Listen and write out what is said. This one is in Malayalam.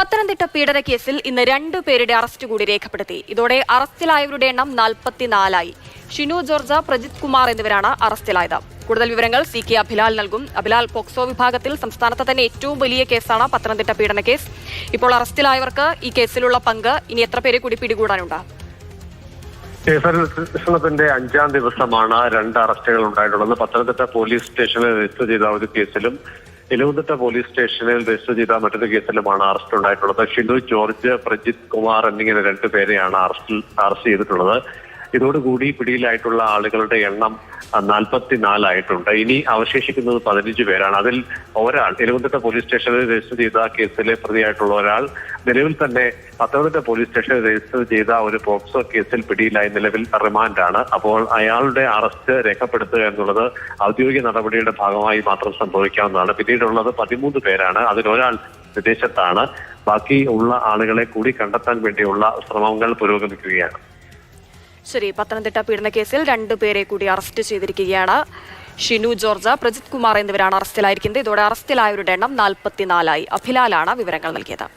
പത്തനംതിട്ട പീഡനക്കേസിൽ കേസിൽ ഇന്ന് രണ്ടു പേരുടെ അറസ്റ്റ് കൂടി രേഖപ്പെടുത്തി. ഇതോടെ അറസ്റ്റിലായവരുടെ എണ്ണം നാൽപ്പത്തിനാലായി. ഷിനു ജോർജ പ്രജിത് കുമാർ എന്നിവരാണ് അറസ്റ്റിലായത്. കൂടുതൽ വിവരങ്ങൾ സി കെ അഭിലാൽ നൽകും. അഭിലാൽ പോക്സോ വിഭാഗത്തിൽ സംസ്ഥാനത്തെ തന്നെ ഏറ്റവും വലിയ കേസാണ് പത്തനംതിട്ട പീഡന കേസ്. ഇപ്പോൾ അറസ്റ്റിലായവർക്ക് ഈ കേസിലുള്ള പങ്ക് ഇനി എത്ര പേരെ കൂടി പിടികൂടാനുണ്ട്? കേസന്വേഷണത്തിന്റെ അഞ്ചാം ദിവസമാണ് രണ്ട് അറസ്റ്റുകൾ ഉണ്ടായിട്ടുള്ളത്. പത്തനംതിട്ട പോലീസ് സ്റ്റേഷനിൽ രജിസ്റ്റർ ചെയ്ത ഒരു കേസിലും എലവുന്തിട്ട പോലീസ് സ്റ്റേഷനിൽ രജിസ്റ്റർ ചെയ്ത മറ്റൊരു കേസിലുമാണ് അറസ്റ്റ് ഉണ്ടായിട്ടുള്ളത്. ഷിനു ജോർജ് പ്രജിത് കുമാർ എന്നിങ്ങനെ രണ്ടുപേരെയാണ് അറസ്റ്റിൽ അറസ്റ്റ് ചെയ്തിട്ടുള്ളത്. ഇതോടുകൂടി പിടിയിലായിട്ടുള്ള ആളുകളുടെ എണ്ണം നാൽപ്പത്തിനാലായിട്ടുണ്ട് ഇനി അവശേഷിക്കുന്നത് പതിനഞ്ച് പേരാണ്. അതിൽ ഒരാൾ എലവുന്തിട്ട പോലീസ് സ്റ്റേഷനിൽ രജിസ്റ്റർ ചെയ്ത കേസിലെ പ്രതിയായിട്ടുള്ള ഒരാൾ നിലവിൽ തന്നെ പത്തനംതിട്ട പോലീസ് സ്റ്റേഷനിൽ രജിസ്റ്റർ ചെയ്ത ഒരു പോക്സോ കേസിൽ പിടിയിലായി നിലവിൽ റിമാൻഡാണ്. അപ്പോൾ അയാളുടെ അറസ്റ്റ് രേഖപ്പെടുത്തുക എന്നുള്ളത് ഔദ്യോഗിക നടപടിയുടെ ഭാഗമായി മാത്രം സംഭവിക്കാവുന്നതാണ്. പിന്നീടുള്ളത് പതിമൂന്ന് പേരാണ്. അതിലൊരാൾ വിദേശത്താണ്. ബാക്കി ഉള്ള ആളുകളെ കൂടി കണ്ടെത്താൻ വേണ്ടിയുള്ള ശ്രമങ്ങൾ പുരോഗമിക്കുകയാണ്. ശരി പത്തനംതിട്ട പീഡന കേസിൽ രണ്ടു പേരെ കൂടി അറസ്റ്റ് ചെയ്തിരിക്കുകയാണ്. ഷിനു ജോർജ് പ്രജിത് കുമാർ എന്നിവരാണ് അറസ്റ്റിലായിരിക്കുന്നത്. ഇതോടെ അറസ്റ്റിലായവരുടെ എണ്ണം നാൽപ്പത്തിനാലായി. അഭിലാലാണ് വിവരങ്ങൾ നൽകിയത്.